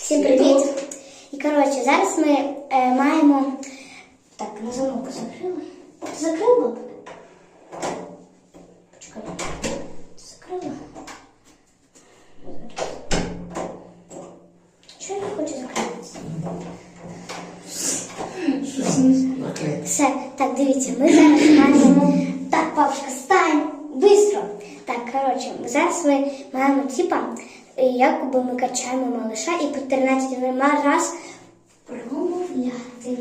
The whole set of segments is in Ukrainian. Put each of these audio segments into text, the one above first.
Всім привіт! І коротше, зараз ми е, маємо. Так, на замок закрили. Ти закрила? баб? Почекай. Ти закрила? Чого я не хочу закриватися? Щось не закрите. Все, так, дивіться, ми зараз маємо. Так, папушка, стань! Бистро! Так, коротше, зараз ми маємо типа, е, якоби ми качаємо малыша і по 13 раз промовляти.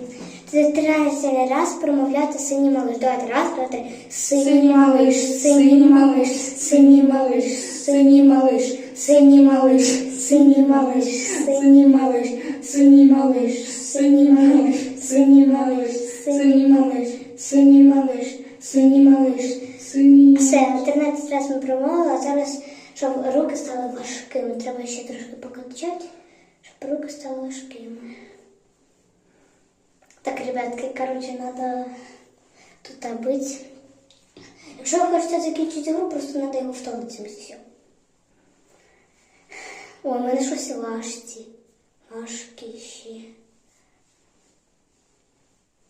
Це 13 раз промовляти синій малыш. Давайте, раз, два, три. Синій малыш, синій малыш, синій малыш, синій малыш, синій малыш, синій малыш, синій малыш, синій малыш, синій малыш, синій малыш, синій малыш, синій малыш, синій малыш. Синій. Все, 13 разів ми промовили, а зараз, щоб руки стали важкими. Треба ще трошки покачати, щоб руки стали важкими. Так, ребятки, коротше, треба тут бути. Якщо ви хочете закінчити гру, просто треба його втомитися все. Ой, у мене щось важкі. Важкі ще.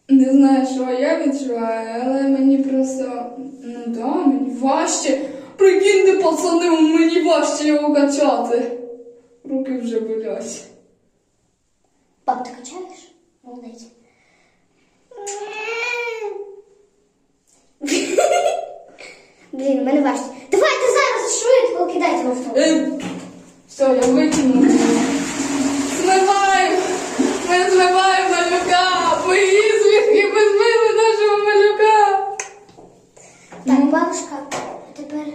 Не знаю, що я відчуваю, але мені просто. Ну да, мені важче. Прикиньте, пацани, мені важче його качати. Руки вже болять. Пап, ти качаєш? Молодець. Блін, мене важче. Давайте зараз швидко кидайте в автобус. Е, все, я витягну. Змиваю! Ми змиваємо малюка! Поїзд звідки ми змили нашого малюка! Так, бабушка, тепер.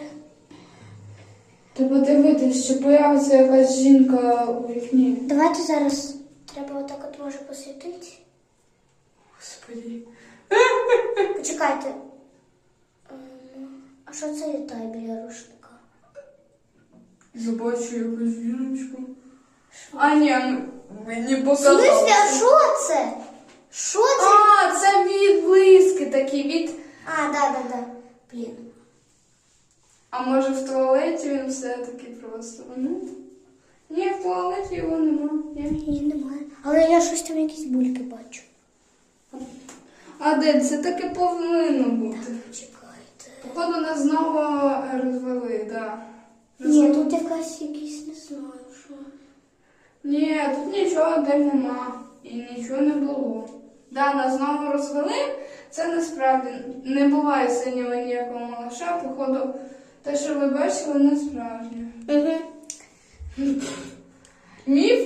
Треба дивитись, чи появиться якась жінка у вікні. Давайте зараз треба отак от може посвітити. Господи. Почекайте. Ем, А що це літає біля рушника? Забачу якусь жіночку. А ні, мені В смислі, а показалося. що це? Що це? А, це відблиски такі від. А, да, да, да. Блін. А може в туалеті він все-таки просто. Ну. Ні, в туалеті його нема. Ні. Немає. Але я щось там якісь бульки бачу. А де це таке повинно бути? Чекайте. Походу нас знову е, розвели, да. Ні, тут якась якісь не знаю, що. Ні, тут нічого де нема. І нічого не було. Да, нас знову розвели. Це насправді не буває синього ніякого малаша. Походу, те, що ви бачили, не справжнє. Угу. Міф